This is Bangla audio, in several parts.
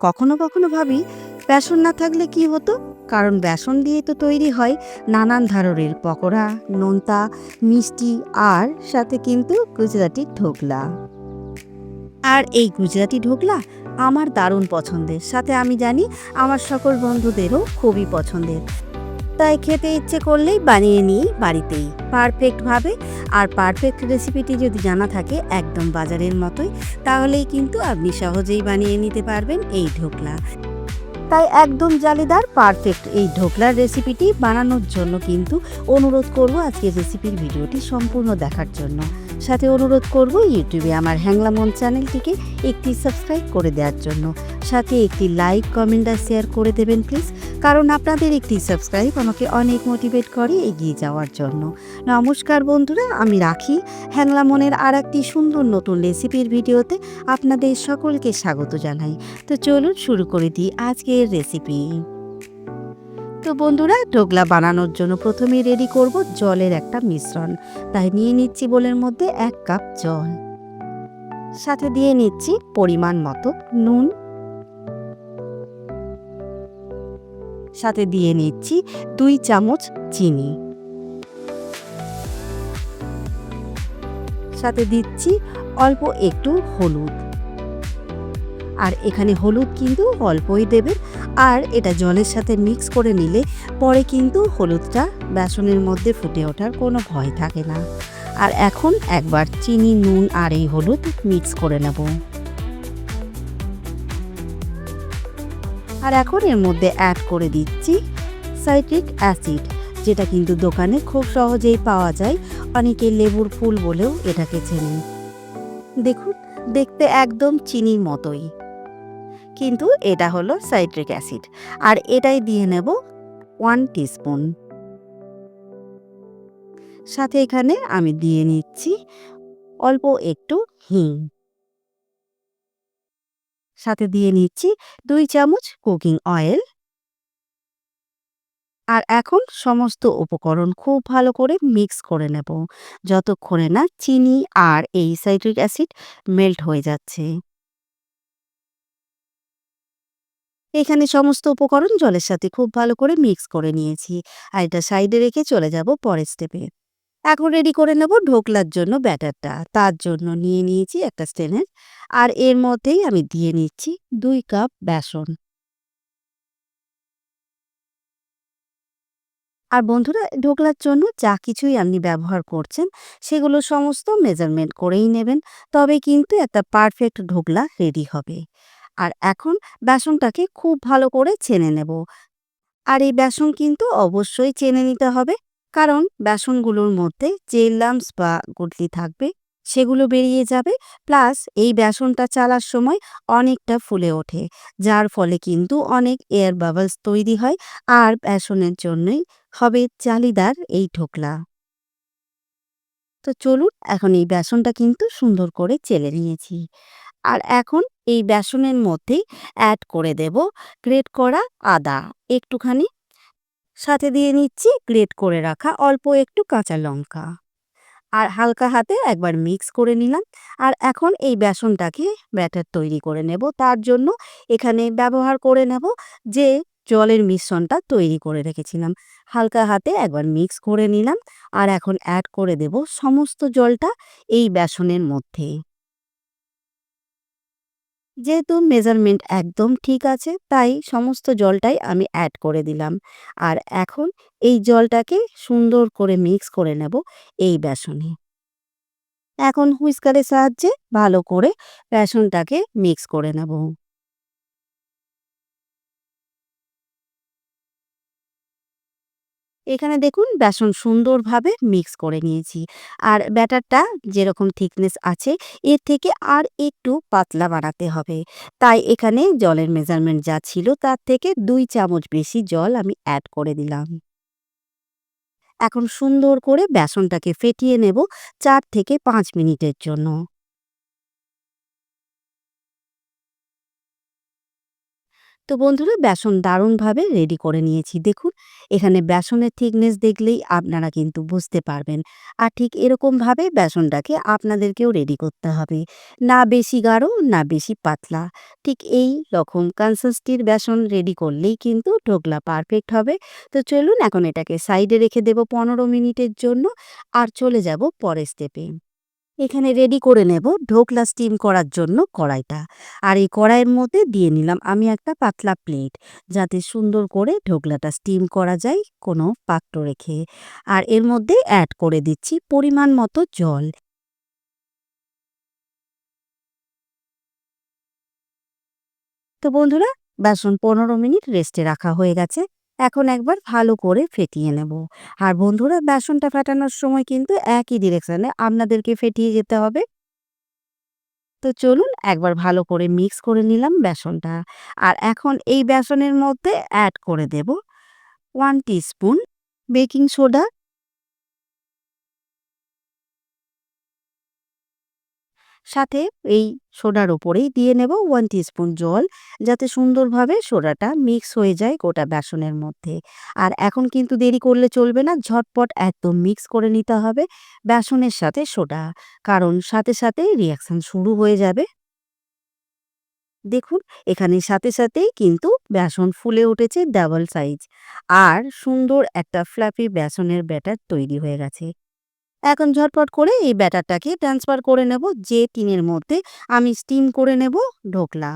কখনো কখনো ভাবি, বেসন না থাকলে কি হতো? কারণ বেসন দিয়ে তো তৈরি হয় নানান ধরনের পকোড়া, নোনতা, মিষ্টি আর সাথে কিন্তু গুজরাটি ঢোকলা। আর এই গুজরাটি ঢোকলা আমার দারুণ পছন্দের। সাথে আমি জানি আমার সকল বন্ধুদেরও খুবই পছন্দের। তাই খেতে ইচ্ছে করলেই বানিয়ে নিই বাড়িতেই। পারফেক্টভাবে আর পারফেক্ট রেসিপিটি যদি জানা থাকে একদম বাজারের মতোই, তাহলেই কিন্তু আপনি সহজেই বানিয়ে নিতে পারবেন এই ঢোকলা। তাই একদম জালিদার পারফেক্ট এই ঢোকলার রেসিপিটি বানানোর জন্য কিন্তু অনুরোধ করব আজকের রেসিপির ভিডিওটি সম্পূর্ণ দেখার জন্য। সাথে অনুরোধ করব ইউটিউবে আমার হ্যাংলামন চ্যানেলটিকে একটি সাবস্ক্রাইব করে দেওয়ার জন্য। সাথে একটি লাইক কমেন্ট আর শেয়ার করে দেবেন প্লিজ কারণ আপনাদের একটি সাবস্ক্রাইব আমাকে অনেক মোটিভেট করে এগিয়ে যাওয়ার জন্য। নমস্কার বন্ধুরা, আমি রাখি। হ্যাংলামনের আর একটি সুন্দর নতুন রেসিপির ভিডিওতে আপনাদের সকলকে স্বাগত জানাই। তো চলুন শুরু করে দিই আজকের রেসিপি। তো বন্ধুরা, ঢোকলা বানানোর জন্য প্রথমে রেডি করব জলের একটা মিশ্রণ। তাই নিয়ে নিচ্ছি বোলের মধ্যে এক কাপ জল। সাথে দিয়ে নিচ্ছি পরিমাণ মতো নুন সাথে দিয়ে নিচ্ছি দুই চামচ চিনি। সাথে দিচ্ছি অল্প একটু হলুদ। আর এখানে হলুদ কিন্তু অল্পই দেবে আর এটা জলের সাথে মিক্স করে নিলে পরে কিন্তু হলুদটা বেসনের মধ্যে ফুটে ওঠার কোনো ভয় থাকে না। আর এখন একবার চিনি, নুন আর এই হলুদ মিক্স করে নেব। আর এখন এর মধ্যে অ্যাড করে দিচ্ছি সাইট্রিক অ্যাসিড যেটা কিন্তু দোকানে খুব সহজেই পাওয়া যায়। অনেকে লেবুর ফুল বলেও এটাকে চেনেন। দেখুন, দেখতে একদম চিনির মতোই। কিন্তু এটা হলো সাইট্রিক অ্যাসিড আর এটাই দিয়ে নেব ওয়ান টিস্পুন সাথে এখানে আমি দিয়ে নিচ্ছি অল্প একটু হিং। সাথে দিয়ে নিচ্ছি দুই চামচ কুকিং অয়েল। আর এখন সমস্ত উপকরণ খুব ভালো করে মিক্স করে নেব, যতক্ষণে না চিনি আর এই সাইট্রিক অ্যাসিড মেল্ট হয়ে যাচ্ছে। এখানে সমস্ত উপকরণ জলের সাথে খুব ভালো করে মিক্স করে নিয়েছি, আর এটা সাইডে রেখে চলে যাব পরের স্টেপে। এখন রেডি করে নেব ঢোকলার জন্য ব্যাটারটা। তার জন্য নিয়ে নিয়েছি একটা স্টেনের আর এর মধ্যেই আমি দিয়ে নিচ্ছি দুই কাপ বেসন। আর বন্ধুরা, ঢোকলার জন্য যা কিছুই আপনি ব্যবহার করছেন, সেগুলো সমস্ত মেজারমেন্ট করেই নেবেন। তবে কিন্তু একটা পারফেক্ট ঢোকলা রেডি হবে। আর এখন বেসনটাকে খুব ভালো করে চেনে নেব। আর এই বেসন কিন্তু অবশ্যই চেনে নিতে হবে। কারণ বেসনগুলোর মধ্যে যে লামস বা গুটলি থাকবে, সেগুলো বেরিয়ে যাবে। প্লাস এই বেসনটা চালার সময় অনেকটা ফুলে ওঠে, যার ফলে কিন্তু অনেক এয়ার বাবলস তৈরি হয় আর বেসনের জন্যই হবে জালিদার এই ঢোকলা। তো চলুন এখন এই বেসনটা কিন্তু সুন্দর করে চেলে নিয়েছি। আর এখন এই বেসনের মধ্যেই অ্যাড করে দেব গ্রেট করা আদা। একটুখানি সাথে দিয়ে নিচ্ছি গ্রেট করে রাখা অল্প একটু কাঁচা লঙ্কা। আর হালকা হাতে একবার মিক্স করে নিলাম। আর এখন এই বেসনটাকে ব্যাটার তৈরি করে নেব। তার জন্য এখানে ব্যবহার করে নেব যে জলের মিশ্রণটা তৈরি করে রেখেছিলাম। হালকা হাতে একবার মিক্স করে নিলাম। আর এখন অ্যাড করে দেব সমস্ত জলটা এই বেসনের মধ্যে। যেহেতু মেজারমেন্ট একদম ঠিক আছে, তাই সমস্ত জলটাই আমি অ্যাড করে দিলাম। আর এখন এই জলটাকে সুন্দর করে মিক্স করে নেব এই বেসনে। এখন হুইস্কারের সাহায্যে ভালো করে বেসনটাকে মিক্স করে নেব। এখানে দেখুন বেসন সুন্দরভাবে মিক্স করে নিয়েছি। আর ব্যাটারটা যেরকম থিকনেস আছে, এর থেকে আর একটু পাতলা বানাতে হবে। তাই এখানে জলের মেজারমেন্ট যা ছিল তার থেকে দুই চামচ বেশি জল আমি অ্যাড করে দিলাম। এখন সুন্দর করে বেসনটাকে ফেটিয়ে নেব চার থেকে পাঁচ মিনিটের জন্য। তো বন্ধুরা, বেসন দারুণভাবে রেডি করে নিয়েছি। দেখুন, এখানে বেসনের থিকনেস দেখলেই আপনারা কিন্তু বুঝতে পারবেন। আর ঠিক এরকমভাবে বেসনটাকে আপনাদেরকেও রেডি করতে হবে। না বেশি গাঢ়, না বেশি পাতলা। ঠিক এই রকম কনসিস্টির বেসন রেডি করলেই কিন্তু ঢোকলা পারফেক্ট হবে। তো চলুন, এখন এটাকে সাইডে রেখে দেব পনেরো মিনিটের জন্য। আর চলে যাব পরের স্টেপে এখানে রেডি করে নেব ঢোকলা স্টিম করার জন্য কড়াইটা। আর এই কড়াইয়ের মধ্যে দিয়ে নিলাম আমি একটা পাতলা প্লেট যাতে সুন্দর করে ঢোকলাটা স্টিম করা যায় কোনো পাত্র রেখে। আর এর মধ্যে অ্যাড করে দিচ্ছি পরিমাণ মতো জল। তো বন্ধুরা, বেসন পনেরো মিনিট রেস্টে রাখা হয়ে গেছে। এখন একবার ভালো করে ফেটিয়ে নেব। আর বন্ধুরা, বেসনটা ফেটানোর সময় কিন্তু একই ডিরেকশনে আপনাদেরকে ফেটিয়ে যেতে হবে। তো চলুন একবার ভালো করে মিক্স করে নিলাম বেসনটা। আর এখন এই বেসনের মধ্যে অ্যাড করে দেব ওয়ান স্পুন বেকিং সোডা সাথে এই সোডার ওপরেই দিয়ে নেব ওয়ান স্পুন জল, যাতে সুন্দরভাবে সোডাটা মিক্স হয়ে যায় গোটা বেসনের মধ্যে। আর এখন কিন্তু দেরি করলে চলবে না, ঝটপট একদম মিক্স করে নিতে হবে বেসনের সাথে সোডা, কারণ সাথে সাথে রিয়াকশন শুরু হয়ে যাবে। দেখুন, এখানে সাথে সাথেই কিন্তু বেসন ফুলে উঠেছে ডাবল সাইজ আর সুন্দর একটা ফ্ল্যাপি বেসনের ব্যাটার তৈরি হয়ে গেছে। এখন ঝটপট করে এই ব্যাটারটাকে ট্রান্সফার করে নেব, যে টিনের মধ্যে আমি স্টিম করে নেব ঢোকলা।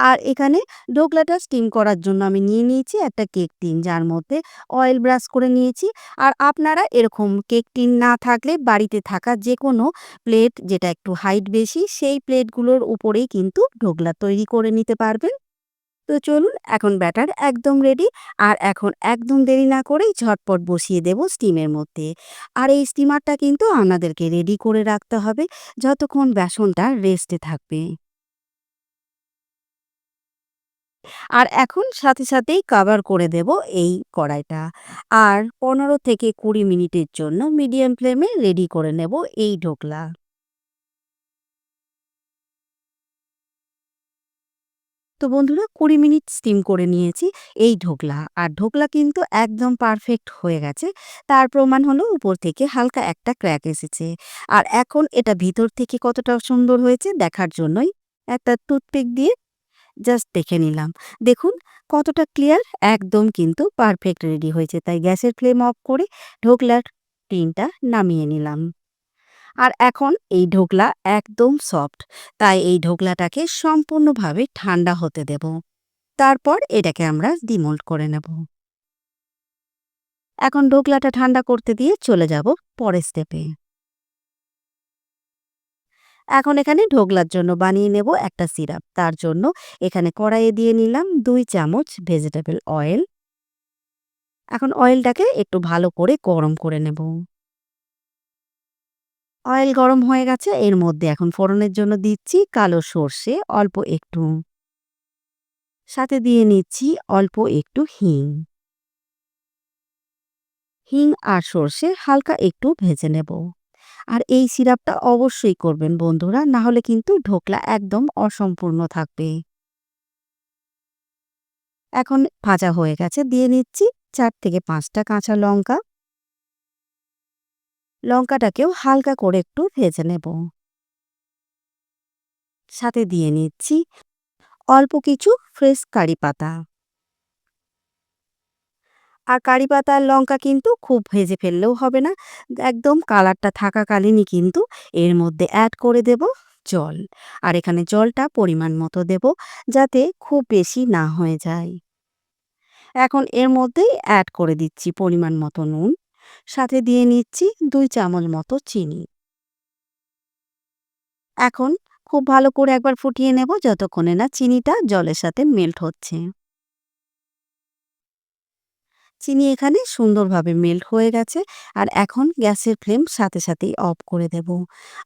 আর এখানে ঢোকলাটা স্টিম করার জন্য আমি নিয়ে নিয়েছি একটা কেক টিন যার মধ্যে অয়েল ব্রাশ করে নিয়েছি। আর আপনারা এরকম কেক টিন না থাকলে বাড়িতে থাকা যে কোনো প্লেট যেটা একটু হাইট বেশি, সেই প্লেটগুলোর উপরেই কিন্তু ঢোকলা তৈরি করে নিতে পারবেন। তো চলুন এখন ব্যাটার একদম রেডি আর এখন একদম দেরি না করেই ঝটপট বসিয়ে দেব স্টিমের মধ্যে। আর এই স্টিমারটা কিন্তু আপনাদেরকে রেডি করে রাখতে হবে যতক্ষণ বেসনটা রেস্টে থাকবে। আর এখন সাথে সাথেই কাভার করে দেব এই কড়াইটা। আর পনেরো থেকে কুড়ি মিনিটের জন্য মিডিয়াম ফ্লেমে রেডি করে নেব এই ঢোকলা। তো বন্ধুরা কুড়ি মিনিট স্টিম করে নিয়েছি। এই ঢোকলা, আর ঢোকলা কিন্তু একদম পারফেক্ট হয়ে গেছে। তার প্রমাণ হলো উপর থেকে হালকা একটা ক্র্যাক এসেছে। আর এখন এটা ভিতর থেকে কতটা সুন্দর হয়েছে দেখার জন্যই একটা টুথপিক দিয়ে জাস্ট দেখে নিলাম। দেখুন কতটা ক্লিয়ার একদম কিন্তু পারফেক্ট রেডি হয়েছে। তাই গ্যাসের ফ্লেম অফ করে ঢোকলার টিনটা নামিয়ে নিলাম। আর এখন এই ঢোকলা একদম সফট। তাই এই ঢোকলাটাকে সম্পূর্ণভাবে ঠান্ডা হতে দেব। তারপর এটাকে আমরা ডিমোল্ড করে নেব। এখন ঢোকলাটা ঠান্ডা করতে দিয়ে চলে যাব পরের স্টেপে এখন এখানে ঢোকলার জন্য বানিয়ে নেব একটা সিরাপ। তার জন্য এখানে কড়াইয়ে দিয়ে নিলাম দুই চামচ ভেজিটেবল অয়েল এখন অয়েলটাকে একটু ভালো করে গরম করে নেব। অয়েল গরম হয়ে গেছে, এর মধ্যে এখন ফোড়নের জন্য দিচ্ছি কালো সর্ষে, অল্প একটু সাথে দিয়ে নিচ্ছি অল্প একটু হিং। হিং আর সর্ষে হালকা একটু ভেজে নেব। আর এই সিরাপটা অবশ্যই করবেন বন্ধুরা, না হলে কিন্তু ঢোকলা একদম অসম্পূর্ণ থাকবে। এখন ভাজা হয়ে গেছে, দিয়ে নিচ্ছি চার থেকে পাঁচটা কাঁচা লঙ্কা। লঙ্কাটাকেও হালকা করে একটু ভেজে নেব। সাথে দিয়ে নিচ্ছি অল্প কিছু ফ্রেশ কারি পাতা। আর কারি পাতা আর লঙ্কা কিন্তু খুব ভেজে ফেললেও হবে না, একদম কালারটা থাকাকালীনই কিন্তু এর মধ্যে অ্যাড করে দেব জল। আর এখানে জলটা পরিমাণ মতো দেব যাতে খুব বেশি না হয়ে যায়। এখন এর মধ্যেই অ্যাড করে দিচ্ছি পরিমাণ মতো নুন। সাথে দিয়ে নিচ্ছি দুই চামচ মতো চিনি। এখন খুব ভালো করে একবার ফুটিয়ে নেব যতক্ষণে না চিনিটা জলের সাথে মেল্ট হচ্ছে। চিনি এখানে সুন্দরভাবে মেল্ট হয়ে গেছে আর এখন গ্যাসের ফ্লেম সাথে সাথেই অফ করে দেব।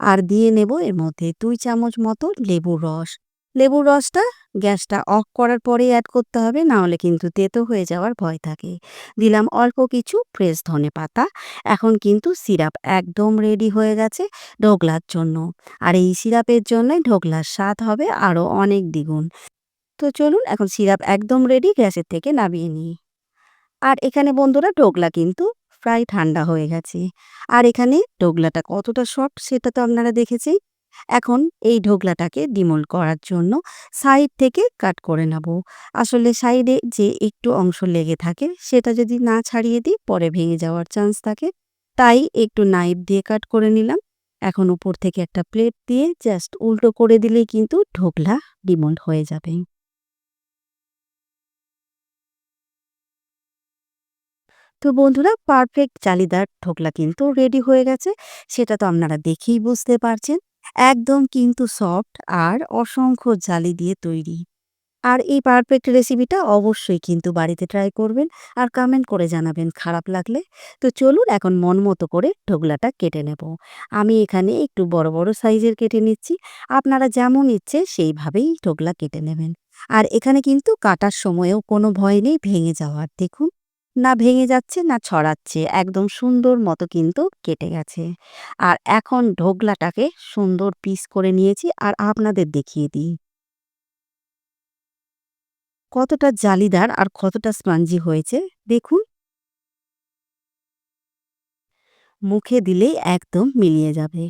আর দিয়ে নেব এর মধ্যে দুই চামচ মতো লেবুর রস। লেবুর রসটা গ্যাসটা অফ করার পরেই অ্যাড করতে হবে না হলে কিন্তু তেতো হয়ে যাওয়ার ভয় থাকে। দিলাম অল্প কিছু ফ্রেশ ধনে পাতা, এখন কিন্তু সিরাপ একদম রেডি হয়ে গেছে ঢোকলার জন্য। আর এই সিরাপের জন্যই ঢোকলার স্বাদ হবে আরও অনেক দ্বিগুণ। তো চলুন এখন সিরাপ একদম রেডি গ্যাসের থেকে নামিয়ে নিই। আর এখানে বন্ধুরা ঢোকলা কিন্তু প্রায় ঠান্ডা হয়ে গেছে। আর এখানে ঢোকলাটা কতটা সফট সেটা তো আপনারা দেখেছেই। এখন এই ঢোকলাটাকে ডিমোল্ড করার জন্য সাইড থেকে কাট করে নেব। আসলে সাইডে যে একটু অংশ লেগে থাকে সেটা যদি না ছাড়িয়ে দিই পরে ভেঙে যাওয়ার চান্স থাকে। তাই একটু নাইফ দিয়ে কাট করে নিলাম। এখন উপর থেকে একটা প্লেট দিয়ে জাস্ট উল্টো করে দিলেই কিন্তু ঢোকলা ডিমোল্ড হয়ে যাবে। তো বন্ধুরা, পারফেক্ট জালিদার ঢোকলা কিন্তু রেডি হয়ে গেছে। সেটা তো আপনারা দেখেই বুঝতে পারছেন। একদম কিন্তু সফট আর অসংখ্য জালি দিয়ে তৈরি। আর এই পারফেক্ট রেসিপিটা অবশ্যই কিন্তু বাড়িতে ট্রাই করবেন আর কমেন্ট করে জানাবেন খারাপ লাগলে। তো চলুন এখন মন মতো করে ঢোকলাটা কেটে নেব। আমি এখানে একটু বড় বড় সাইজের কেটে নিচ্ছি। আপনারা যেমন ইচ্ছে সেইভাবেই ঢোকলা কেটে নেবেন। আর এখানে কিন্তু কাটার সময়েও কোনো ভয় নেই, ভেঙে যাওয়ার। দেখুন না ভেঙে যাচ্ছে, না ছড়াচ্ছে। একদম সুন্দর মতো কিন্তু কেটে গেছে। আর এখন ঢোকলাটাকে সুন্দর পিস করে নিয়েছি আর আপনাদের দেখিয়ে দিই। কতটা জালিদার আর কতটা স্পঞ্জি হয়েছে, দেখুন। মুখে দিলেই একদম মিলিয়ে যাবে।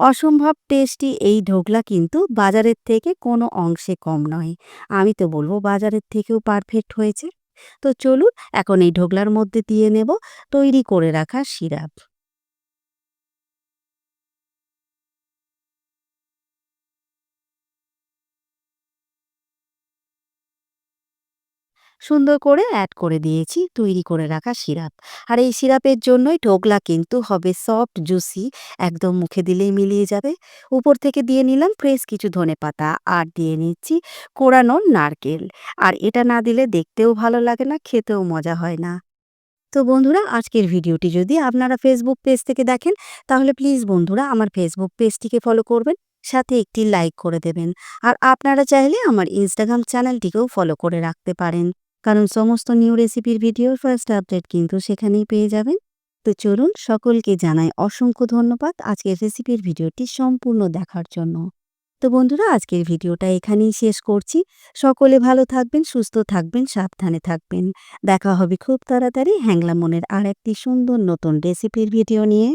অসম্ভব টেস্টি এই ঢোকলা কিন্তু বাজারের থেকে কোনো অংশে কম নয়। আমি তো বলব বাজারের থেকেও পারফেক্ট হয়েছে। তো চলুন এখন এই ঢোকলার মধ্যে দিয়ে নেব তৈরি করে রাখা সিরাপ। সুন্দর করে অ্যাড করে দিয়েছি, তৈরি করে রাখা সিরাপ। আর এই সিরাপের জন্যই ঢোকলা কিন্তু হবে সফট জুসি একদম মুখে দিলেই মিলিয়ে যাবে। উপর থেকে দিয়ে নিলাম ফ্রেশ কিছু ধনে পাতা আর দিয়ে নিচ্ছি কোরানো নারকেল। আর এটা না দিলে দেখতেও ভালো লাগে না, খেতেও মজা হয় না। তো বন্ধুরা, আজকের ভিডিওটি যদি আপনারা ফেসবুক পেজ থেকে দেখেন, তাহলে প্লিজ বন্ধুরা আমার ফেসবুক পেজটিকে ফলো করবেন, সাথে একটি লাইক করে দেবেন। আর আপনারা চাইলে আমার ইনস্টাগ্রাম চ্যানেলটিকেও ফলো করে রাখতে পারেন। কারণ সমস্ত নিউ রেসিপির ভিডিওর ফার্স্ট আপডেট কিন্তু সেখানেই পেয়ে যাবেন। তো চলুন সকলকে জানাই অসংখ্য ধন্যবাদ আজকের রেসিপির ভিডিওটি সম্পূর্ণ দেখার জন্য। তো বন্ধুরা, আজকের ভিডিওটা এখানেই শেষ করছি। সকলে ভালো থাকবেন, সুস্থ থাকবেন, সাবধানে থাকবেন। দেখা হবে খুব তাড়াতাড়ি হ্যাংলা মনের আর একটি সুন্দর নতুন রেসিপির ভিডিও নিয়ে।